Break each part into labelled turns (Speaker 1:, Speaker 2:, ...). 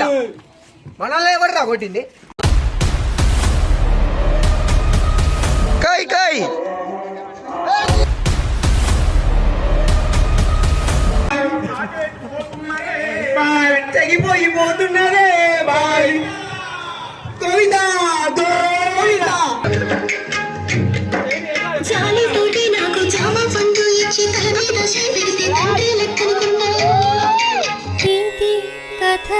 Speaker 1: ఇలా మనల్ని ఎవరు కొట్టింది? కై కై. తెగిపోయి పోతున్నదే బాయ్. గోవిందా గోవిందా
Speaker 2: చాలితోటి నాకు జామ పండు ఇచ్చి తల మీద చేపెడితే తండ్రి లెక్కనుకున్నా కథ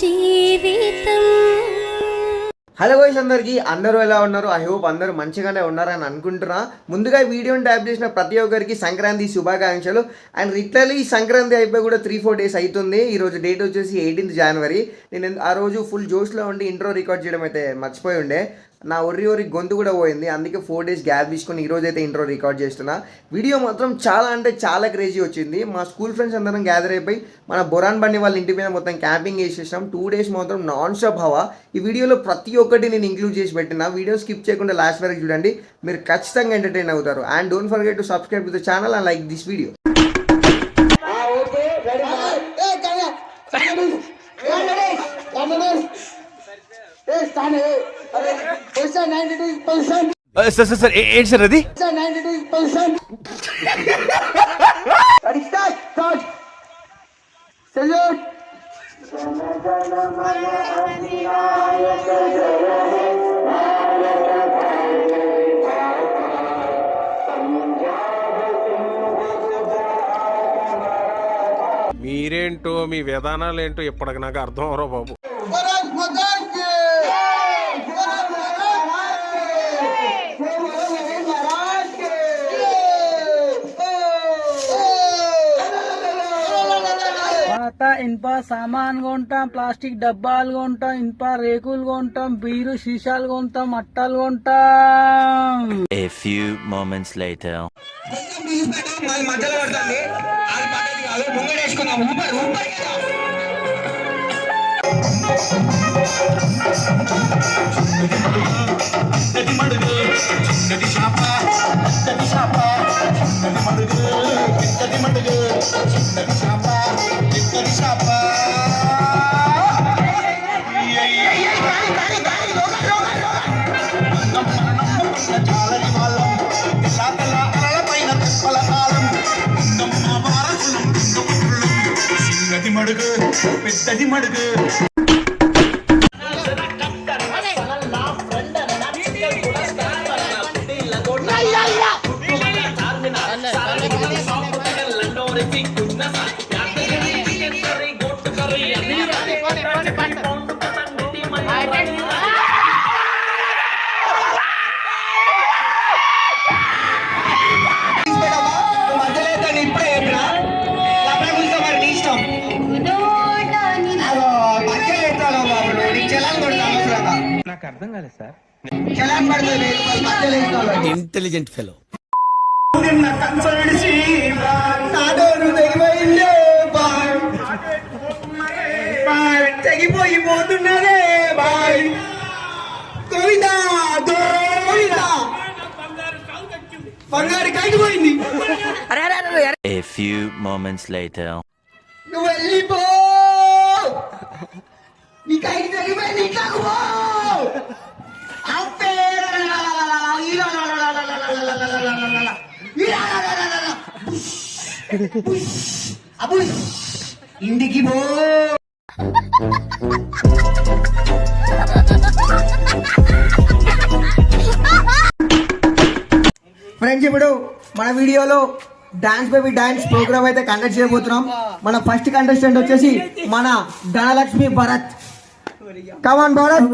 Speaker 2: జీవితం.
Speaker 1: హలో గోయిస్ అందరికీ అందరూ ఎలా ఉన్నారు? ఐ హోప్ అందరూ మంచిగానే ఉన్నారని అనుకుంటున్నా. ముందుగా వీడియోని ట్యాప్ చేసిన ప్రతి ఒక్కరికి సంక్రాంతి శుభాకాంక్షలు. అండ్ రిటర్లీ ఈ సంక్రాంతి అయిపోయి కూడా త్రీ ఫోర్ డేస్ అవుతుంది ఈ రోజు డేట్ వచ్చేసి ఎయిటీన్త్ జనవరి నేను ఆ రోజు ఫుల్ జోష్లో ఉండి ఇంట్రో రికార్డ్ చేయడం అయితే మర్చిపోయి ఉండే. నా ఒర్రి ఒరి గొంతు కూడా పోయింది. అందుకే ఫోర్ డేస్ గ్యాప్ తీసుకొని ఈరోజు అయితే ఇంట్రో రికార్డ్ చేస్తున్నా. వీడియో మాత్రం చాలా అంటే చాలా క్రేజీ వచ్చింది. మా స్కూల్ ఫ్రెండ్స్ అందరం గ్యాదర్ అయిపోయి మన బొరాన్ బండి వాళ్ళ ఇంటి మీద మొత్తం క్యాంపింగ్ వేసేసాం టూ డేస్ మాత్రం నాన్ స్టాప్ హవా. ఈ వీడియోలో ప్రతి ఒక్కటి నేను ఇంక్లూడ్ చేసి పెట్టిన. వీడియో స్కిప్ చేయకుండా లాస్ట్ వరకు చూడండి. మీరు ఖచ్చితంగా ఎంటర్టైన్ అవుతారు. And don't forget to subscribe to channel and like this video
Speaker 3: sir sir sir ఏంటి సార్ అది?
Speaker 4: మీరేంటో మీ విధానాలు ఏంటో ఇప్పటికి నాకు అర్థం అవరో బాబు.
Speaker 5: ఇనుప సామాన్ కొంటాం ప్లాస్టిక్ డబ్బాలు కొంటాం ఇనుప రేకులు కొంటాం బీరు సీసాలు కొంటాం అట్టాలు కొంటాం
Speaker 6: A few moments later.
Speaker 1: మధ్యలో పడుతుంది అది పద్ధతి కాదు ముంగడేసుకుందాం ఊపర్ ఊపర్
Speaker 7: మడుగు మడుగు
Speaker 1: மடுகு பெத்தடி மடுகு Yeah, yeah. నాకు అర్థం కాలేదు సార్.
Speaker 3: ఇంటెలిజెంట్ ఫెలో
Speaker 1: తెగిపోయి పోతున్నదే బాయ్ గోవిందా గోవిందా బంగారు కైకిపోయింది
Speaker 6: A few moments later.
Speaker 1: నువ్వు వెళ్ళిపో నీ కైకి తెగిపోయింది ఇంటికి పో. ఫ్రెండ్స్ ఇప్పుడు మన వీడియోలో డాన్స్ బేబీ డాన్స్ ప్రోగ్రామ్ అయితే కండక్ట్ చేయబోతున్నాం. మన ఫస్ట్ కంటెస్టెంట్ వచ్చేసి మన Dhanalakshmi Bharat. Come on Bharat.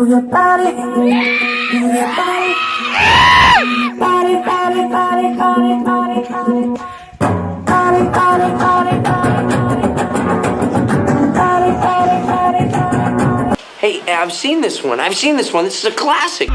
Speaker 8: I've seen this one. I've seen this one. This is a classic.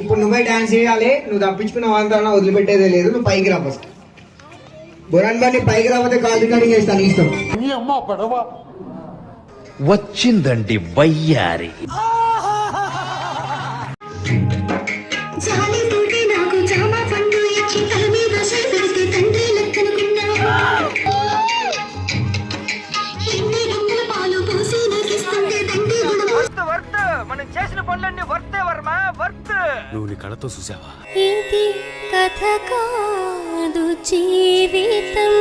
Speaker 1: ఇప్పుడు నువ్వే డాన్స్ చేయాలి. నువ్వు తప్పించుకున్న వాళ్ళతో వదిలిపెట్టేదే లేదు. నువ్వు పైకి రా ఫస్ట్ బురాన్ బండి పైకి రాకపోతే కాల్ రికార్డింగ్ చేస్తాను ఇష్టం.
Speaker 3: వచ్చిందండి వయ్యారి. నువ్వు నీ కళ్ళతో చూసావా?
Speaker 2: ఇది కథ కాదు జీవితం.